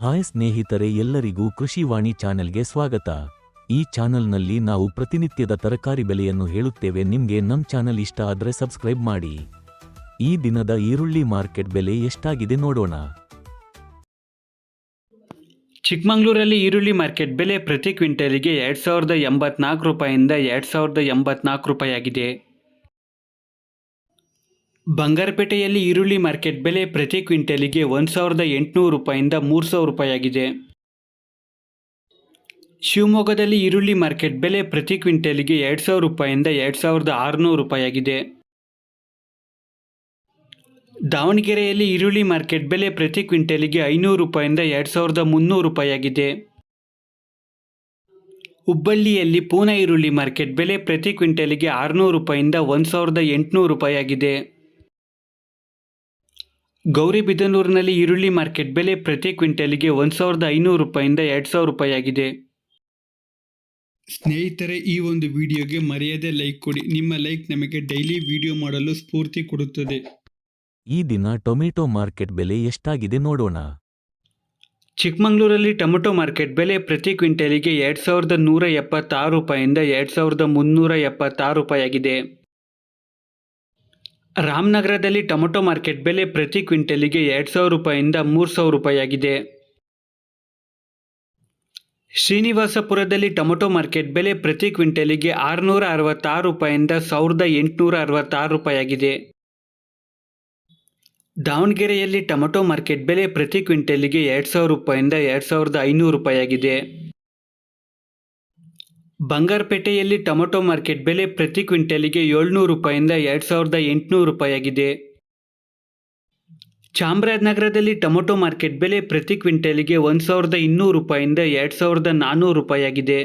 Hi ಸ್ನೇಹಿತರೆ ಎಲ್ಲರಿಗೂ ಕೃಷಿವಾಣಿ ಚಾನೆಲ್ಗೆ ಸ್ವಾಗತ. ಈ ಚಾನೆಲ್ನಲ್ಲಿ ನಾವು ಪ್ರತಿನಿತ್ಯದ ತರಕಾರಿ ಬೆಲೆಯನ್ನು ಹೇಳುತ್ತೇವೆ. ನಿಮಗೆ ನಮ್ಮ ಚಾನೆಲ್ ಇಷ್ಟ ಆದರೆ ಸಬ್ಸ್ಕ್ರೈಬ್ ಮಾಡಿ. ಈ ದಿನದ ಈರುಳ್ಳಿ ಮಾರ್ಕೆಟ್ ಬೆಲೆ ಎಷ್ಟಾಗಿದೆ ನೋಡೋಣ. ಚಿಕ್ಕಮಗಳೂರಲ್ಲಿ ಈರುಳ್ಳಿ ಮಾರ್ಕೆಟ್ ಬೆಲೆ ಪ್ರತಿ ಕ್ವಿಂಟಲಿಗೆ ಎರಡು ಸಾವಿರದ ಎಂಬತ್ನಾಲ್ಕು ರೂಪಾಯಿಂದ ಎರಡು ಸಾವಿರದ ಎಂಬತ್ನಾಲ್ಕು ರೂಪಾಯಿ ಆಗಿದೆ ಬಂಗಾರಪೇಟೆಯಲ್ಲಿ ಈರುಳ್ಳಿ ಮಾರ್ಕೆಟ್ ಬೆಲೆ ಪ್ರತಿ ಕ್ವಿಂಟಲಿಗೆ ಒಂದು ಸಾವಿರದ ಎಂಟುನೂರು ರೂಪಾಯಿಂದ ಮೂರು ಸಾವಿರ ರೂಪಾಯಿಯಾಗಿದೆ. ಶಿವಮೊಗ್ಗದಲ್ಲಿ ಈರುಳ್ಳಿ ಮಾರ್ಕೆಟ್ ಬೆಲೆ ಪ್ರತಿ ಕ್ವಿಂಟಲಿಗೆ ಎರಡು ಸಾವಿರ ರೂಪಾಯಿಂದ ಎರಡು ಸಾವಿರದ ಆರುನೂರು ರೂಪಾಯಿಯಾಗಿದೆ. ದಾವಣಗೆರೆಯಲ್ಲಿ ಈರುಳ್ಳಿ ಮಾರ್ಕೆಟ್ ಬೆಲೆ ಪ್ರತಿ ಕ್ವಿಂಟಲಿಗೆ ಐನೂರು ರೂಪಾಯಿಂದ ಎರಡು ಸಾವಿರದ ಮುನ್ನೂರು ರೂಪಾಯಿಯಾಗಿದೆ. ಹುಬ್ಬಳ್ಳಿಯಲ್ಲಿ ಪೂನಾ ಈರುಳ್ಳಿ ಮಾರ್ಕೆಟ್ ಬೆಲೆ ಪ್ರತಿ ಕ್ವಿಂಟಲಿಗೆ ಆರುನೂರು ರೂಪಾಯಿಂದ ಒಂದು ಸಾವಿರದ ಎಂಟುನೂರು ರೂಪಾಯಿ ಆಗಿದೆ ಗೌರಿಬಿದನೂರಿನಲ್ಲಿ ಈರುಳ್ಳಿ ಮಾರ್ಕೆಟ್ ಬೆಲೆ ಪ್ರತಿ ಕ್ವಿಂಟಲ್ಗೆ ಒಂದು ಸಾವಿರದ ಐನೂರು ರೂಪಾಯಿಂದ ಎರಡು ಸಾವಿರ ರೂಪಾಯಿ ಆಗಿದೆ ಸ್ನೇಹಿತರೆ ಈ ಒಂದು ವಿಡಿಯೋಗೆ ಮರೆಯದೆ ಲೈಕ್ ಕೊಡಿ. ನಿಮ್ಮ ಲೈಕ್ ನಮಗೆ ಡೈಲಿ ವಿಡಿಯೋ ಮಾಡಲು ಸ್ಫೂರ್ತಿ ಕೊಡುತ್ತದೆ. ಈ ದಿನ ಟೊಮೆಟೊ ಮಾರ್ಕೆಟ್ ಬೆಲೆ ಎಷ್ಟಾಗಿದೆ ನೋಡೋಣ. ಚಿಕ್ಕಮಂಗ್ಳೂರಲ್ಲಿ ಟೊಮೆಟೊ ಮಾರ್ಕೆಟ್ ಬೆಲೆ ಪ್ರತಿ ಕ್ವಿಂಟಲಿಗೆ ಎರಡು ಸಾವಿರದ ನೂರ ಎಪ್ಪತ್ತಾರು ರೂಪಾಯಿಂದ ಎರಡು ಸಾವಿರದ ಮುನ್ನೂರ ಎಪ್ಪತ್ತಾರು ರೂಪಾಯಿ ಆಗಿದೆ ರಾಮನಗರದಲ್ಲಿ ಟೊಮೊಟೊ ಮಾರ್ಕೆಟ್ ಬೆಲೆ ಪ್ರತಿ ಕ್ವಿಂಟಲಿಗೆ ಎರಡು ಸಾವಿರ ರೂಪಾಯಿಂದ ಮೂರು ಸಾವಿರ ರೂಪಾಯಿಯಾಗಿದೆ. ಶ್ರೀನಿವಾಸಪುರದಲ್ಲಿ ಟೊಮೊಟೊ ಮಾರ್ಕೆಟ್ ಬೆಲೆ ಪ್ರತಿ ಕ್ವಿಂಟಲಿಗೆ ಆರುನೂರ ಅರವತ್ತಾರು ರೂಪಾಯಿಂದ ಸಾವಿರದ ಎಂಟುನೂರ ಅರವತ್ತಾರು ರೂಪಾಯಿಯಾಗಿದೆ. ದಾವಣಗೆರೆಯಲ್ಲಿ ಟೊಮೊಟೊ ಮಾರ್ಕೆಟ್ ಬೆಲೆ ಪ್ರತಿ ಕ್ವಿಂಟಲಿಗೆ ಎರಡು ಸಾವಿರ ರೂಪಾಯಿಂದ ಎರಡು ಸಾವಿರದ ಐನೂರು ರೂಪಾಯಿ ಆಗಿದೆ ಬಂಗಾರಪೇಟೆಯಲ್ಲಿ ಟೊಮೆಟೊ ಮಾರ್ಕೆಟ್ ಬೆಲೆ ಪ್ರತಿ ಕ್ವಿಂಟಲಿಗೆ ಏಳ್ನೂರು ರೂಪಾಯಿಂದ ಎರಡು ಸಾವಿರದ ಎಂಟುನೂರು ರೂಪಾಯಿಯಾಗಿದೆ. ಚಾಮರಾಜನಗರದಲ್ಲಿ ಟೊಮೆಟೊ ಮಾರ್ಕೆಟ್ ಬೆಲೆ ಪ್ರತಿ ಕ್ವಿಂಟಲಿಗೆ ಒಂದು ಸಾವಿರದ ಇನ್ನೂರು ರೂಪಾಯಿಂದ ಎರಡು ಸಾವಿರದ ನಾನ್ನೂರು ರೂಪಾಯಿಯಾಗಿದೆ.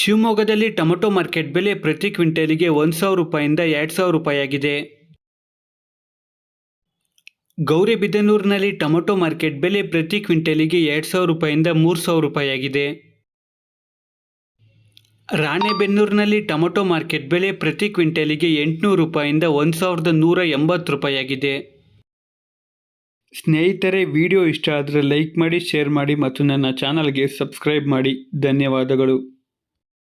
ಶಿವಮೊಗ್ಗದಲ್ಲಿ ಟೊಮೆಟೊ ಮಾರ್ಕೆಟ್ ಬೆಲೆ ಪ್ರತಿ ಕ್ವಿಂಟಲಿಗೆ ಒಂದು ಸಾವಿರ ರೂಪಾಯಿಂದ ಎರಡು ಸಾವಿರ ರೂಪಾಯಿಯಾಗಿದೆ. ಗೌರಿಬಿದನೂರಿನಲ್ಲಿ ಟೊಮೆಟೊ ಮಾರ್ಕೆಟ್ ಬೆಲೆ ಪ್ರತಿ ಕ್ವಿಂಟಲಿಗೆ ಎರಡು ಸಾವಿರ ರೂಪಾಯಿಂದ ಮೂರು ಸಾವಿರ ರೂಪಾಯಿ ಆಗಿದೆ ರಾಣೆಬೆನ್ನೂರಿನಲ್ಲಿ ಟೊಮೊಟೊ ಮಾರ್ಕೆಟ್ ಬೆಲೆ ಪ್ರತಿ ಕ್ವಿಂಟಲಿಗೆ ಎಂಟುನೂರು ರೂಪಾಯಿಂದ ಒಂದು ಸಾವಿರದ ನೂರ ಎಂಬತ್ತು ರೂಪಾಯಿಯಾಗಿದೆ. ಸ್ನೇಹಿತರೆ, ವಿಡಿಯೋ ಇಷ್ಟ ಆದರೆ ಲೈಕ್ ಮಾಡಿ, ಶೇರ್ ಮಾಡಿ ಮತ್ತು ನನ್ನ ಚಾನಲ್ಗೆ ಸಬ್ಸ್ಕ್ರೈಬ್ ಮಾಡಿ. ಧನ್ಯವಾದಗಳು.